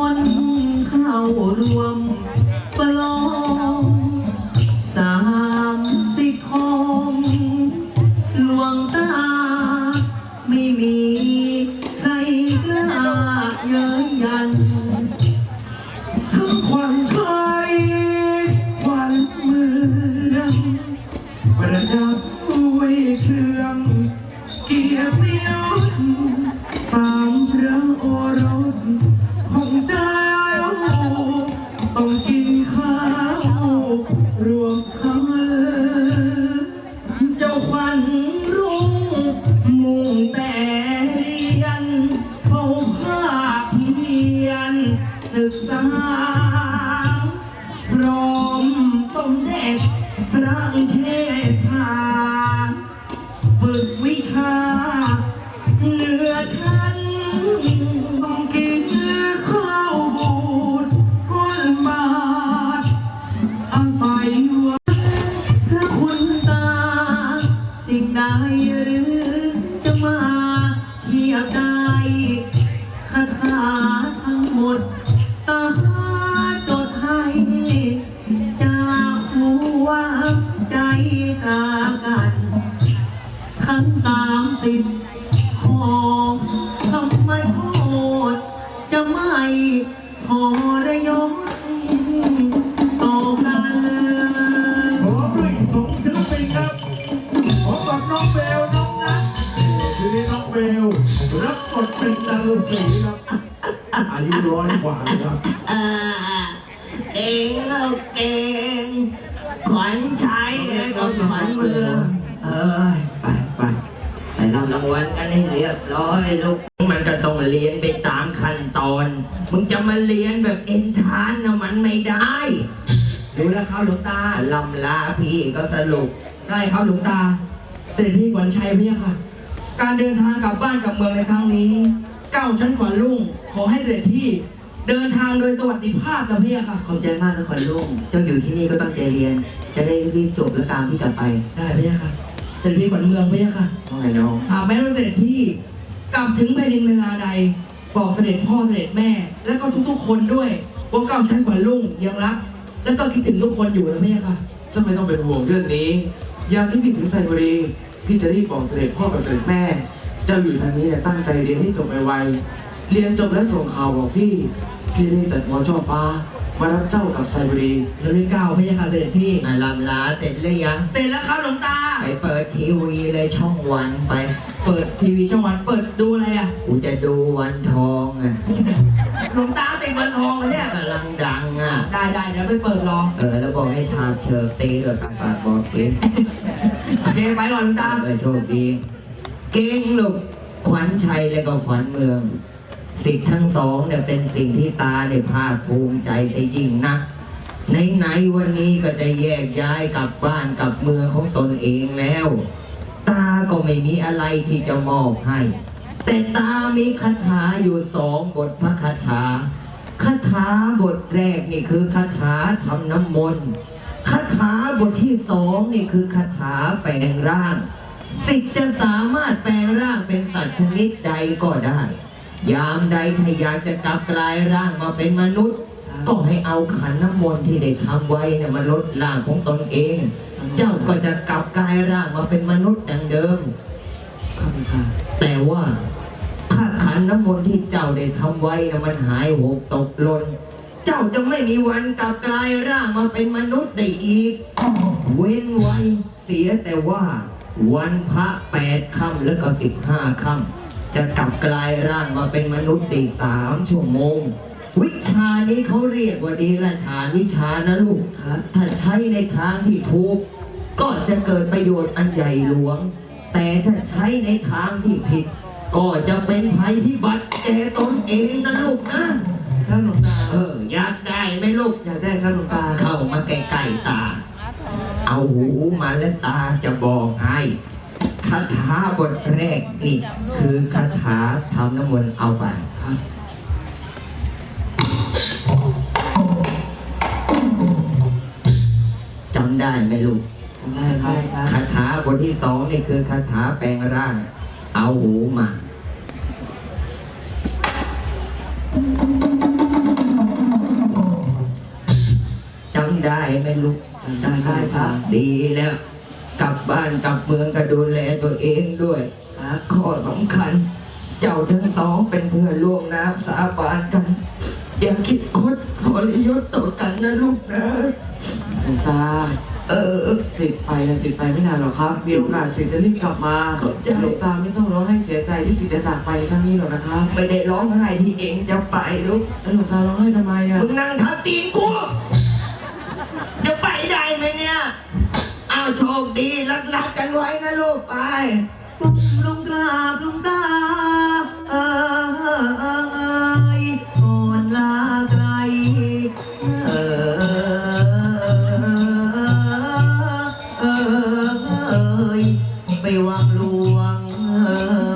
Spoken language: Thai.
คนเข้ารวมปลองสามสิคมลวงตา ไม่มีใครกล้าเย้ยยัน แต่ ร้อยกว่าเลยครับอ่าเก่งเอาเก่งขวัญชัยกับขวัญเมืองเอ้ยไปไปไปรับรางวัลกันให้เรียบร้อยลูกมันก็ต้องเรียนไปตามขั้นตอน มึงจะมาเรียนแบบเอ็นทานนะมันไม่ได้ดูแลครับหลวงตาลำลาพี่ก็สรุปได้ครับหลวงตาเสด็จพี่ขวัญชัยพี่ค่ะ การเดินทางกลับบ้านกลับเมืองในครั้งนี้ ก้าวชั้นขวัญลุ่งขอให้เสด็จพี่ เดินทางโดยสวัสดิภาพนะพี่ค่ะ ขอบใจมากนะขวัญลุงเจ้าอยู่ที่นี่ก็ตั้งใจเรียน จะได้รีบจบแล้วตามพี่กลับไปได้พี่ค่ะเสด็จพี่ขวัญเมืองพี่ค่ะว่าไงน้องหากแม้ว่าเสด็จพี่กลับถึงแผ่นดินเวลาใด บอกเสด็จพ่อเสด็จแม่ และก็ทุกๆ คนด้วยว่าก้าวชั้นขวัญลุ่งยังรัก และก็คิดถึงทุกคนอยู่นะพี่ค่ะ เจ้าไม่ต้องเป็นห่วงเรื่องนี้ยามที่พี่ถึงไซบุรีพี่จะรีบบอกเสด็จพ่อกับเสด็จแม่ เจ้าอยู่ทางนี้เนี่ยตั้งใจเรียนให้จบไวๆเรียนจบแล้วส่งข่าวบอกพี่ พี่ได้จัดหมอช่อฟ้า มารับเจ้ากับไซบุรีเราได้ก้าวพี่ค่ะเสด็จพี่อะลำลาเสร็จหรือยัง เสร็จแล้วครับหลวงตา ไปเปิดทีวีเลยช่องวันไป เปิดทีวีช่องวันเปิดดูอะไรอะกูจะดูวันทองอะหลวงตาติดวันทองเลยเนี่ยกำลังดังอะ ได้ได้เดี๋ยวไปเปิดรอ เออแล้วบอกให้ชาบเชิญตีด้วยการฝากบอกเก่งโอเคไปก่อนหลวงตา เออโชคดี เก่งลูกขวัญชัยและก็ขวัญเมือง สิทธิ์ทั้งสองเนี่ยเป็นสิ่งที่ตาเนี่ยภาคภูมิใจเสียยิ่งนักไหนๆวันนี้ก็จะแยกย้ายกลับบ้านกลับเมืองของตนเองแล้ว ตาก็ไม่มีอะไรที่จะมอบให้ แต่ตามีคาถาอยู่สองบทพระคาถาคาถาบทแรกนี่คือคาถาทำน้ำมนต์คาถาบทที่สองนี่คือคาถาแปลงร่าง สิทธิ์จะสามารถแปลงร่างเป็นสัตว์ชนิดใดก็ได้ ยามใดถ้าอยากจะกลับกลายร่างมาเป็นมนุษย์ ก็ให้เอาขันน้ำมนต์ที่ได้ทำไว้เนี่ยมาลดร่างของตนเอง เจ้าก็จะกลับกลายร่างมาเป็นมนุษย์ดังเดิมครับค่ะแต่ว่าถ้าขันน้ำมนต์ที่เจ้าได้ทำไว้นะมันหายหกตกหล่นเจ้าจะไม่มีวันกลับกลายร่างมาเป็นมนุษย์ได้อีก เว้นไว้เสียแต่ว่า วันพระแปดค่ำแล้วก็สิบห้าค่ำจะกลับกลายร่างมาเป็นมนุษย์ได้สามชั่วโมง วิชานี้เขาเรียกว่าดีราชาวิชานะลูกครับถ้าใช้ในทางที่ถูก ก็จะเกิดประโยชน์อันใหญ่หลวง แต่ถ้าใช้ในทางที่ผิด ก็จะเป็นภัยพิบัติแก่ตนเองนะลูกนะครับหลวงตาเอออยากได้ไหมลูกอยากได้ครับหลวงตาเข้ามาใกล้ๆตาเอา หูมาแล้วตาจะบอกให้คาถาบทแรกนี่คือคาถาทำน้ำมนต์เอาไปครับจำได้ไหมลูกจำได้ครับคาถาบทที่สองนี่คือคาถาแปลงร่าง เอาหูมา ไหมลูกได้ได้ครับ ดีแล้ว กลับบ้านกลับเมืองก็ดูแลตัวเองด้วยครับข้อสำคัญ เจ้าทั้งสองเป็นเพื่อนร่วมน้ำสาบานกัน อย่าคิดคดทรยศต่อกันนะลูกนะหลวงตา เออสิทธิ์ไปนะสิทธิ์ไปไม่นานหรอกครับ มีโอกาสสิทธิ์จะรีบกลับมาขอบใจหลวงตาไม่ต้องร้องให้เสียใจที่สิทธิ์จะจากไปครั้งนี้หรอกนะครับ ไม่ได้ร้องไห้ที่เองจะไปลูกแล้วหลวงตาร้องให้ทำไมอะมึงนั่งทับตีนกู โชคดีรักๆกันไว้นะลูกไปก้มลงกราบลงตาเอ่ยก่อนลาไกลเอ่ยไปวางลวงเอ่ย